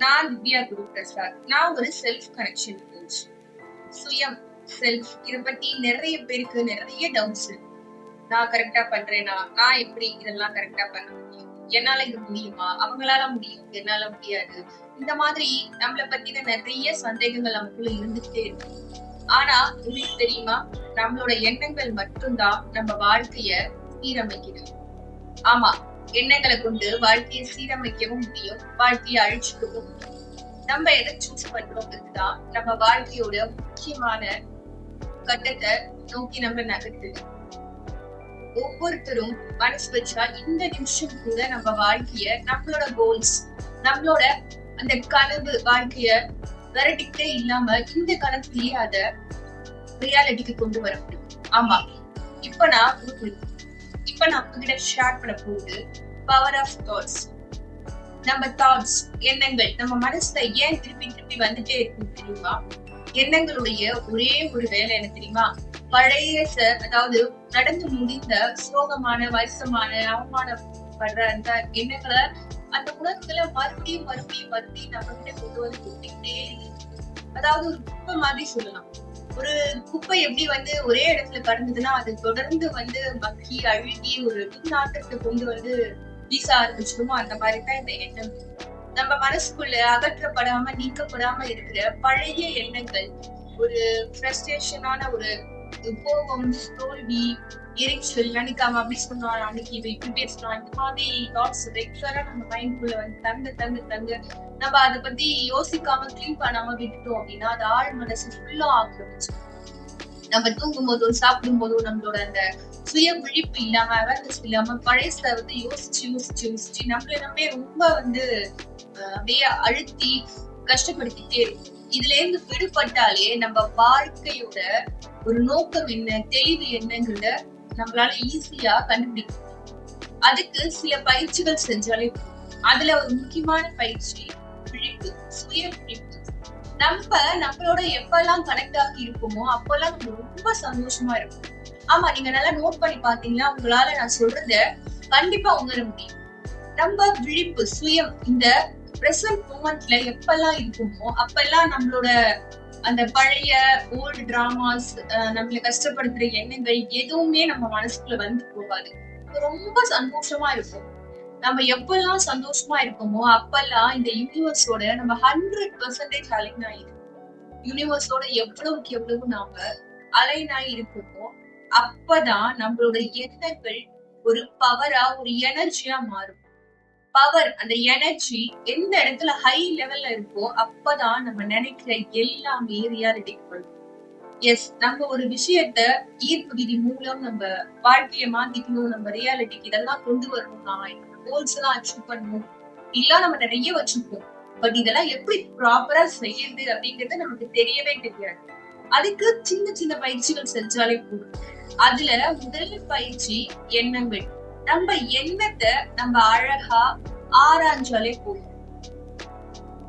நான் திவ்யா குரு பிரசாத். நான் ஒரு செல்ஃப் கனெக்ஷன் கோச் சுயம் செல்ஃப் இத பத்தி நிறைய பேருக்கு நிறைய டவுட்ஸ் இருக்கு. நான் கரெக்டா பண்றேனா? நான் எப்படி இதெல்லாம் கரெக்டா பண்ண முடியும்? என்னால இது முடியுமா? அவங்களால முடியும். என்னால முடியாது. இந்த மாதிரி நம்மள பத்தின நிறைய சந்தேகங்கள் நமக்குள்ள இருந்துகிட்டே இருக்கு. ஆனா உங்களுக்கு தெரியுமா? நம்மளோட எண்ணங்கள் மட்டும்தான் நம்ம வாழ்க்கைய சீரமைக்குது. ஆமா எண்ணங்களை கொண்டு வாழ்க்கையை சீரமைக்கவும் முடியும் வாழ்க்கையை அழிச்சுக்கவும் முடியும். நம்ம எதை சூஸ் பண்றோம்ன்றதுதான் நம்ம வாழ்க்கையோட முக்கியமான கட்டத்தை நோக்கி நம்ம நகர்த்துது ஒவ்வொருத்தரும் மனசு வச்சா இந்த நிமிஷம் கூட நம்ம வாழ்க்கைய நம்மளோட கோல்ஸ் நம்மளோட அந்த கனவு வாழ்க்கைய விரட்டிக்கிட்டே இல்லாம இந்த கனவு அத ரியாலிட்டிக்கு கொண்டு வர முடியும். ஆமா. இப்ப நான் உங்களுக்கு- இப்போ நான் உங்ககிட்ட ஷேர் பண்ண போகுது பவர் ஆஃப் தாட்ஸ் நம்ம தாட்ஸ் எண்ணங்கள். நம்ம மனசுல ஏன் திருப்பி திருப்பி வந்துட்டே இருக்கு தெரியுமா? எண்ணங்களுடைய ஒரே ஒரு வேலை என்ன தெரியுமா? பழைய அதாவது நடந்து முடிந்த சோகமான வருஷமான அவமானப்படுற அந்த எண்ணங்களை அந்த உணர்வுகளை மறுபடியும் மறுபடியும் மறுபடியும் நம்ம கிட்ட கொண்டு வந்து கொடுத்துக்கிட்டே இருக்கு. அதாவது ஒரு குப்பை மாதிரி சொல்லலாம். ஒரு குப்பை எப்படி வந்து ஒரே இடத்துல பறந்ததுன்னா அது தொடர்ந்து வந்து மக்கி அழுகி ஒரு நாட்டத்தை கொண்டு வந்து வீச ஆரம்பிச்சிடுமோ? அந்த மாதிரி தான் இந்த எண்ணம். நம்ம மனசுக்குள்ள அகற்றப்படாம நீக்கப்படாம இருக்கிற பழைய எண்ணங்கள். ஒரு ஃப்ரஸ்ட்ரேஷனான ஒரு கோபம் தோல்வி எரிச்சல் அன்னைக்கு அவன் அப்படி சொன்னான் அன்னைக்கு இவன் இப்படி பேசலாம் இந்த மாதிரி தாட்ஸ் ரெகுலரா நம்ம மைண்ட்குள்ள வந்து தங்க தங்க தங்க. நம்ம அதை பத்தி யோசிக்காம கிளீன் பண்ணாம விட்டுட்டோம் அப்படின்னா அது ஆழ் மனசு ஃபுல்லா ஆக்கிரமிச்சு நம்ம தூங்கும் போதும் சாப்பிடும் போதும் நம்மளோட அந்த சுய விழிப்பு இல்லாம அவேர்னஸ் இல்லாம பழையசுல வந்து யோசிச்சு யோசிச்சு யோசிச்சு நம்மள நம்ம ரொம்ப வந்து அப்படியே அழுத்தி கஷ்டப்படுத்திட்டே இருக்கும். இதுல இருந்து விடுபட்டாலே நம்ம வாழ்க்கையோட ஒரு நோக்கம் என்ன தெளிவு என்னங்கிறத நம்மளால ஈஸியா கண்டுபிடிக்க அதுக்கு சில பயிற்சிகள் செஞ்சாலே அதுல ஒரு முக்கியமான பயிற்சி விழிப்பு சுய விழிப்பு நம்ம நம்மளோட எப்பெல்லாம் கனெக்ட் ஆகி இருப்போமோ அப்பெல்லாம் நம்ம ரொம்ப சந்தோஷமா இருக்கும் ஆமா நீங்க நல்லா நோட் பண்ணி பாத்தீங்கன்னா உங்களால நான் சொல்றத கண்டிப்பா உணர முடியும். நம்ம விழிப்பு சுயம் இந்த பிரசன்ட் மூமெண்ட்ல எப்பெல்லாம் இருக்குமோ அப்பெல்லாம் நம்மளோட அந்த பழைய ஓல்டு டிராமாஸ் நம்மள கஷ்டப்படுத்துற எண்ணங்கள் எதுவுமே நம்ம மனசுக்குள்ள வந்து போகாது. ரொம்ப சந்தோஷமா இருக்கும். நம்ம எப்பெல்லாம் சந்தோஷமா இருக்கோமோ அப்பெல்லாம் இந்த யூனிவர்ஸோட நம்ம ஹண்ட்ரட் பெர்சன்டேஜ் அலைன் ஆயிருக்கும் யூனிவர்ஸோட எவ்வளவுக்கு எவ்வளவு நாம அலைன் ஆகி இருக்கோமோ அப்பதான் நம்மளோட எண்ணங்கள் ஒரு பவரா ஒரு எனர்ஜியா மாறும். பவர் அந்த எனர்ஜி எந்த இடத்துல ஹை லெவல்ல இருக்கோ அப்பதான் நம்ம நினைக்கிற எல்லாமே ரியாலிட்டிக்கு வரும் எஸ் நம்ம ஒரு விஷயத்த ஈர்ப்பு விதி மூலம் நம்ம வாழ்க்கைய மாத்திக்கணும் நம்ம ரியாலிட்டிக்கு இதெல்லாம் கொண்டு வரணும்னா கோல்ஸ் எல்லாம் அச்சீவ் பண்ணணும் இதெல்லாம் நம்ம நிறைய வச்சிருப்போம். பட் இதெல்லாம் எப்படி ப்ராப்பரா செய்யுது அப்படிங்கறது நமக்கு தெரியவே தெரியாது. அதுக்கு சின்ன சின்ன பயிற்சிகள் செஞ்சாலே போதும். அதுல முதல் பயிற்சி எண்ணங்கள். நம்ம எண்ணத்தை நம்ம அழகா ஆராய்ஞ்சாலே போதும்.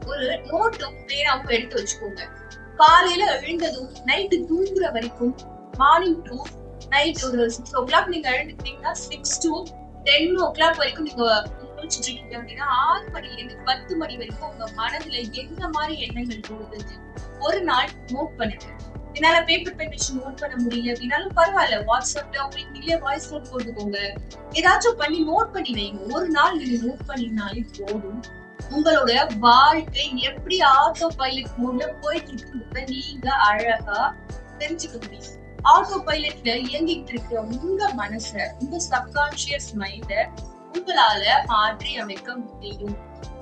ஒரு நோட்டும் பேனாவும் எடுத்து வச்சுக்கோங்க. காலையில எழுந்ததும் நைட்டு தூங்குற வரைக்கும் மார்னிங் டு நைட் ஒரு சிக்ஸ் ஓ கிளாக் நீங்க எழுந்துட்டீங்கன்னா six to ten o'clock வரைக்கும் நீங்க முழிச்சிட்டு இருக்கீங்க அப்படின்னா ஆறு மணில இருந்து பத்து மணி வரைக்கும் உங்க மனதுல எந்த மாதிரி எண்ணங்கள் போகுது ஒரு நாள் நோட் பண்ணுங்க. என்னால பேப்பர் பென் வச்சு நோட் பண்ண முடியல அப்படின்னாலும் பரவாயில்ல. வாட்ஸ்அப்ல உங்களுக்கு நீங்களே வாய்ஸ் நோட் போட்டுக்கோங்க. ஏதாச்சும் பண்ணி நோட் பண்ணி வைங்க. ஒரு நாள் நீங்க நோட் பண்ணினாலே போதும். உங்களோட வாழ்க்கை எப்படி ஆட்டோ பைலட் மூட்ல போயிட்டு இருக்குன்றத நீங்க அழகா தெரிஞ்சுக்க முடியும் ஆட்டோ பைலட்ல இயங்கிட்டு இருக்க உங்க மனச உங்க சப்கான்சியஸ் மைண்ட உங்களால மாற்றி அமைக்க முடியும்.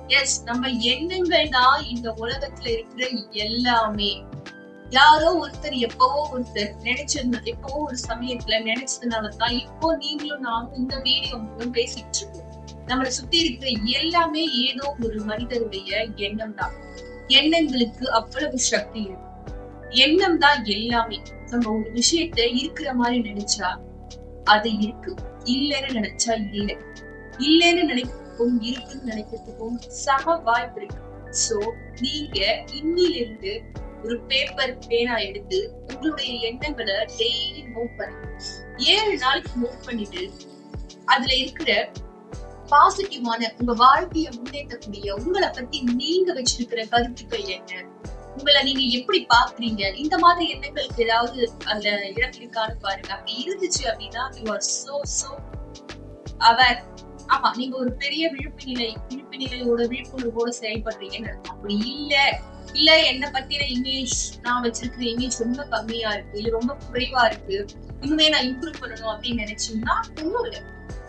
எஸ் நம்ம எண்ணங்கள் தான் இந்த உலகத்துல இருக்கிற எல்லாமே யாரோ ஒருத்தர் எப்பவோ ஒருத்தர் நினைச்சிருந்த எப்பவோ ஒரு சமயத்துல நினைச்சதுனால தான் இப்போ நீங்களும் நானும் இந்த வீடியோ மூலம் பேசிட்டு இருக்கோம் நம்மளை சுத்தி இருக்கிற எல்லாமே ஏதோ ஒரு மனிதருடைய எண்ணம் தான் எண்ணங்களுக்கு அவ்வளவு சக்தி இருக்கு. எண்ணம் தான் எல்லாமே. நம்ம ஒரு விஷயத்த இருக்கிற மாதிரி நினைச்சா அது இருக்கு. இல்லைன்னு நினைச்சா இல்லை. இல்லைன்னு நினைக்கிறதுக்கும் இருக்குன்னு நினைக்கிறதுக்கும் சம வாய்ப்பு இருக்கு. சோ நீங்க இன்னிலிருந்து ஒரு பேப்பர் பேனா எடுத்து உங்களுடைய எண்ணங்களை டெய்லி நோட் பண்ணுங்க ஏழு நாளைக்கு நோட் பண்ணிட்டு அதுல இருக்கிற பாசிட்டிவான உங்க வாழ்க்கையை முன்னேற்றக்கூடிய உங்களை பத்தி நீங்க வச்சிருக்கிற கருத்துக்கள் என்ன? உங்களை நீங்க எப்படி பாக்குறீங்க இந்த மாதிரி எண்ணங்களுக்கு ஏதாவது அந்த இடம் இருக்கான்னு பாருங்க. அப்படி இருந்துச்சு அப்படின்னா யூ ஆர் சோ சோ அவர் ஆமா நீங்க ஒரு பெரிய விழிப்பு நிலை விழிப்பு நிலையோட விழிப்புணர்வோட செயல்படுறீங்கன்னு அப்படி இல்லை. இல்ல என்ன பத்தின இமேஜ் நான் வச்சிருக்கிற இமேஜ் ரொம்ப கம்மியா இருக்கு இது ரொம்ப குறைவா இருக்கு. இன்னுமே நான் இம்ப்ரூவ் பண்ணணும் அப்படின்னு நினைச்சீங்கன்னா ஒண்ணும் இல்லை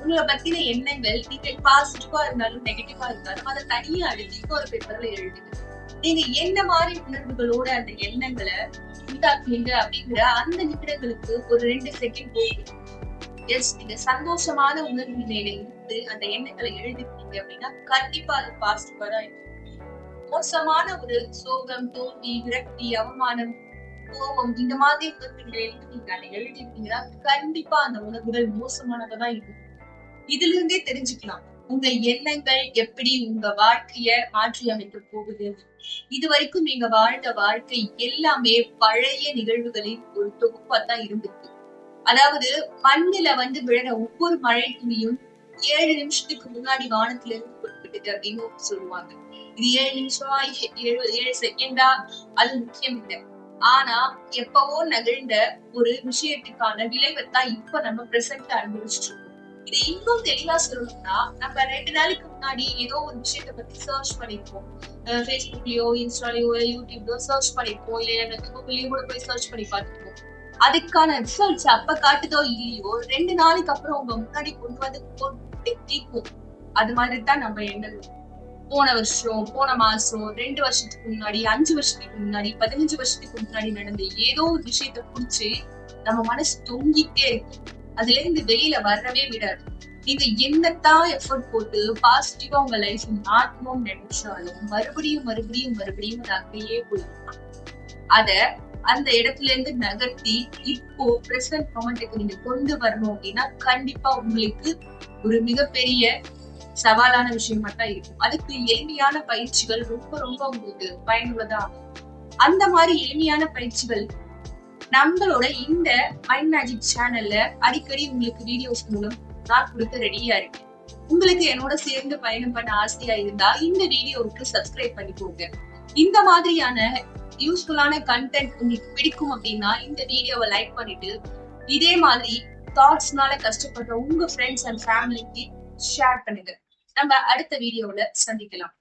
உங்களை பத்தின எண்ணங்கள் நீங்க பாசிட்டிவா இருந்தாலும் நெகட்டிவா இருந்தாலும் அதை தனியா எழுதி ஒரு பேப்பர்ல எழுதுங்க. நீங்க என்ன மாதிரி உணர்வுகளோட அந்த எண்ணங்களை உண்டாக்குனீங்க அப்படிங்கிற அந்த நிமிடங்களுக்கு ஒரு ரெண்டு செகண்ட் போகுது எஸ் நீங்க சந்தோஷமான உணர்வு நிலையில இருந்து அந்த எண்ணங்களை எழுதிருக்கீங்க அப்படின்னா கண்டிப்பா அது பாசிட்டிவா தான் இருக்கும். மோசமான ஒரு சோகம் தோல்வி விரக்தி அவமானம் கோபம் இந்த மாதிரி உணர்வுகளை இருந்து நீங்க அதை எழுதிருக்கீங்கன்னா கண்டிப்பா அந்த உணர்வுகள் மோசமானதா இருக்கும். இதுல இருந்தே தெரிஞ்சுக்கலாம். உங்க எண்ணங்கள் எப்படி உங்க வாழ்க்கைய மாற்றி அமைக்க போகுது? இது வரைக்கும் நீங்க வாழ்ந்த வாழ்க்கை எல்லாமே பழைய நிகழ்வுகளின் ஒரு தொகுப்பா தான் இருந்திருக்கு. அதாவது மண்ணில வந்து விழுற ஒவ்வொரு மழை துணியும் ஏழு நிமிஷத்துக்கு முன்னாடி வானத்துல இருந்து புறப்பட்டது அப்படின்னு சொல்லுவாங்க. இது ஏழு நிமிஷமா எழுபது ஏழு செகண்டா அது முக்கியம் இல்லை ஆனா எப்பவோ நகழ்ந்த ஒரு விஷயத்துக்கான விளைவைத்தான் இப்ப நம்ம பிரசன்ட் அனுபவிச்சுட்டு இருக்கோம் இது இன்னும் தெளிவா சொல்லணும்னா நம்ம ரெண்டு நாளைக்கு முன்னாடி ஏதோ ஒரு விஷயத்த பத்தி சர்ச் பண்ணிருப்போம். ஃபேஸ்புக்லயோ இன்ஸ்டாலயோ யூடியூப்லயோ சர்ச் பண்ணிருப்போம். இல்ல கூகுள்லயோ கூட போய் சர்ச் பண்ணி பார்த்துருப்போம். அதுக்கான ரிசல்ட்ஸ் அப்ப காட்டுதோ இல்லையோ ரெண்டு நாளைக்கு அப்புறம் உங்க முன்னாடி கொண்டு வந்து போட்டு தீக்கும் அது மாதிரி தான் நம்ம எண்ணம் போன வருஷம் போன மாசம் ரெண்டு வருஷத்துக்கு முன்னாடி அஞ்சு வருஷத்துக்கு முன்னாடி பதினஞ்சு வருஷத்துக்கு முன்னாடி நடந்த ஏதோ ஒரு விஷயத்த புடிச்சு நம்ம மனசு தொங்கிட்டே இருக்கும் அதுல இருந்து வெளியில வரவே விடாது. நீங்க என்னத்தான் எஃபர்ட் போட்டு பாசிட்டிவா உங்க லைஃப் மாற்றணும் நினைச்சாலும் மறுபடியும் மறுபடியும் மறுபடியும் அது அங்கேயே போயிருக்கும் அத அந்த இடத்துல இருந்து நகர்த்தி இப்போ பிரசன்ட் மொமெண்ட்டுக்கு நீங்க கொண்டு வரணும் அப்படின்னா கண்டிப்பா உங்களுக்கு ஒரு மிகப்பெரிய சவாலான விஷயமா தான் இருக்கும். அதுக்கு எளிமையான பயிற்சிகள் ரொம்ப ரொம்ப உங்களுக்கு பயனுள்ளதா அந்த மாதிரி எளிமையான பயிற்சிகள் நம்மளோட இந்த மைண்ட் மேஜிக் சேனல்ல அடிக்கடி உங்களுக்கு வீடியோஸ் மூலம் நான் கொடுக்க ரெடியா இருக்கேன். உங்களுக்கு என்னோட சேர்ந்து பயணம் பண்ண ஆசையா இருந்தா இந்த வீடியோவுக்கு சப்ஸ்கிரைப் பண்ணிக்கோங்க. இந்த மாதிரியான யூஸ்ஃபுல்லான கண்டென்ட் உங்களுக்கு பிடிக்கும் அப்படின்னா இந்த வீடியோவை லைக் பண்ணிட்டு இதே மாதிரி தாட்ஸ்னால கஷ்டப்படுற உங்க ஃப்ரெண்ட்ஸ் அண்ட் ஃபேமிலிக்கு ஷேர் பண்ணுங்க. நம்ம அடுத்த வீடியோல சந்திக்கலாம்.